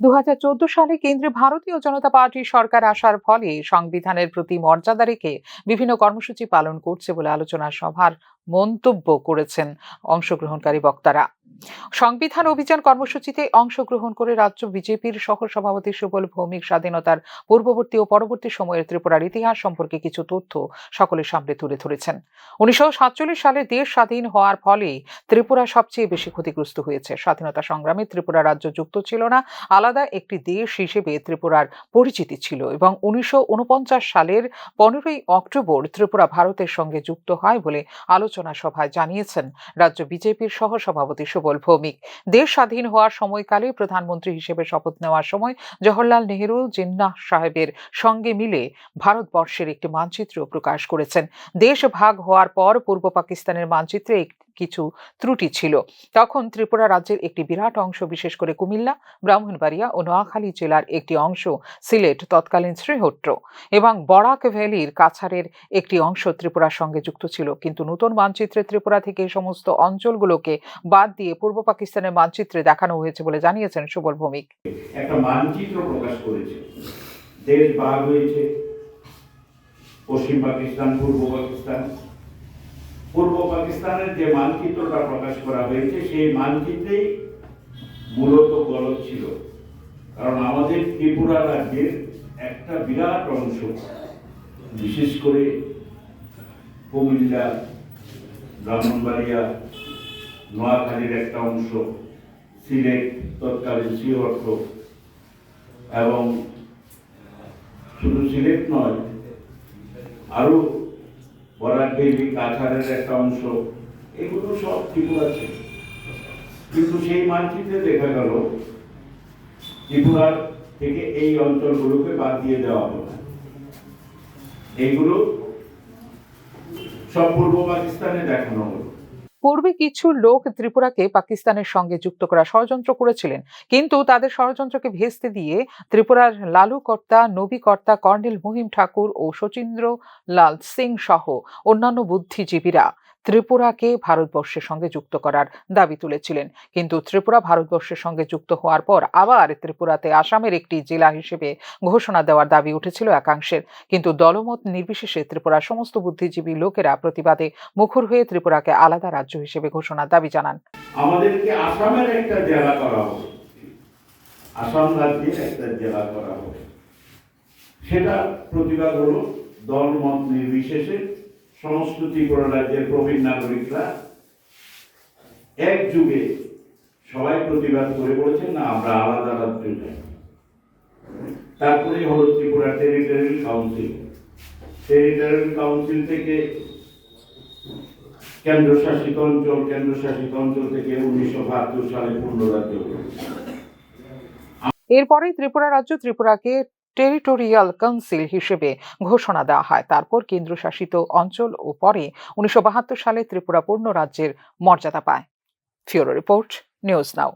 দু হাজার চোদ্দ সালে কেন্দ্রে ভারতীয় জনতা পার্টির সরকার আসার ফলে সংবিধানের প্রতি মর্যাদা রেখে বিভিন্ন কর্মসূচি পালন করছে বলে আলোচনা সভার মন্তব্য করেছেন অংশগ্রহণকারী বক্তারা। সংবিধান অভিযান কর্মসূচিতে অংশগ্রহণ করে রাজ্য বিজেপির সহ সভাপতি সুবল ভৌমিক স্বাধীনতার পূর্ববর্তী ও পরবর্তী সময়ের ত্রিপুরার ইতিহাস সম্পর্কে কিছু তথ্য সকলের সামনে তুলে ধরেছেন। উনিশশো সাতচল্লিশ সালে দেশ স্বাধীন হওয়ার ফলে ত্রিপুরা সবচেয়ে বেশি ক্ষতিগ্রস্ত হয়েছে। স্বাধীনতা সংগ্রামে ত্রিপুরা রাজ্য যুক্ত ছিল না, আলাদা একটি দেশ হিসেবে ত্রিপুরার পরিচিতি ছিল এবং উনিশশো ঊনপঞ্চাশ সালের পনেরোই অক্টোবর ত্রিপুরা ভারতের সঙ্গে যুক্ত হয় বলে আলোচনা সভায় জানিয়েছেন রাজ্য বিজেপির সহ সভাপতি সুবল ভৌমিক। দেশ স্বাধীন হওয়ার সময়কালে প্রধানমন্ত্রী হিসেবে শপথ নেওয়ার সময় জওহরলাল নেহরু জিন্নাহ সাহেবের সঙ্গে মিলে ভারতবর্ষের একটি মানচিত্র প্রকাশ করেছেন। দেশ ভাগ হওয়ার পর পূর্ব পাকিস্তানের মানচিত্রে কিছু ত্রুটি ছিল। তখন ত্রিপুরা রাজ্যের একটি বিরাট অংশ, বিশেষ করে কুমিল্লা, ব্রাহ্মণবাড়িয়া ও নোয়াখালী জেলার একটি অংশ, সিলেট, তৎকালীন শ্রীহট্ট এবং বরাক ভ্যালির কাছাড়ের একটি অংশ ত্রিপুরার সঙ্গে যুক্ত ছিল। কিন্তু নতুন মানচিত্রে ত্রিপুরা থেকে সমস্ত অঞ্চলগুলোকে বাদ দিয়ে পূর্ব পাকিস্তানের মানচিত্রে দেখানো হয়েছে বলে জানিয়েছেন সুবল ভৌমিক। একটা মানচিত্র প্রকাশ করেছে। দেশ ভাগ হয়েছে। পশ্চিম পাকিস্তান, পূর্ব পাকিস্তান। পূর্ব পাকিস্তানের যে মানচিত্রটা প্রকাশ করা হয়েছে, সেই মানচিত্রেই মূলত গলত ছিল। কারণ আমাদের ত্রিপুরা রাজ্যের একটা বিরাট অংশ, বিশেষ করে কুমিল্লা, ব্রাহ্মণবাড়িয়া, নোয়াখালীর একটা অংশ, সিলেট, তৎকালীন শ্রীহট্ট এবং শুধু সিলেট নয় আরও বরাকবেলি কাছাড়ের একটা অংশ, এগুলো সব ত্রিপুরা আছে। কিন্তু সেই মানচিত্রে দেখা গেল, ত্রিপুরার থেকে এই অঞ্চলগুলোকে বাদ দিয়ে দেওয়া হলো এইগুলো সব পূর্ব পাকিস্তানে দেখানো হলো। পূর্বে কিছু লোক ত্রিপুরাকে পাকিস্তানের সঙ্গে যুক্ত করা ষড়যন্ত্র করেছিলেন। কিন্তু তাদের ষড়যন্ত্রকে ভেস্তে দিয়ে ত্রিপুরার লালু কর্তা নবী কর্তা কর্নেল মহিম ঠাকুর ও শচীন্দ্র লাল সিং সহ অন্যান্য বুদ্ধিজীবীরা ত্রিপুরাকে ভারতবর্ষের সঙ্গে যুক্ত করার দাবি তুলেছিলেন। কিন্তু ত্রিপুরা ভারতবর্ষের সঙ্গে যুক্ত হওয়ার পর আবার ত্রিপুরাতে আসামের একটি জেলা হিসেবে ঘোষণা দেওয়ার দাবি উঠেছিল একাংশের। কিন্তু দলমত নির্বিশেষে ত্রিপুরার সমস্ত বুদ্ধিজীবী লোকেরা প্রতিবাদে মুখর হয়ে ত্রিপুরাকে আলাদা রাজ্য হিসেবে ঘোষণার দাবি জানান। আমাদেরকে আসামের একটা জেলা করা হবে আসাম রাজ্যের একটা জেলা করা হবে সেটা প্রতিবাদ হলো দল মত নির্বিশেষে সমস্ত ত্রিপুরা রাজ্যের প্রবীণ নাগরিকরা এক যুগে সবাই প্রতিবাদ করে বলেছেন, না, আমরা আলাদা রাজ্য চাই তারপরে হলো Tripura territorial council territorial council থেকে কেন্দ্রশাসিত অঞ্চল কেন্দ্রশাসিত অঞ্চল থেকে উনিশশো বাহাত্তর সালে পূর্ণ রাজ্য হয়েছে। এরপরেই ত্রিপুরা রাজ্য ত্রিপুরাকে টেরিটোরিয়াল কাউন্সিল হিসেবে ঘোষণা দেওয়া হয়। তারপর কেন্দ্রশাসিত অঞ্চল ও পরে উনিশশো বাহাত্তর সালে ত্রিপুরা পূর্ণ রাজ্যের মর্যাদা পায়। ফিওরো রিপোর্ট, নিউজ নাও।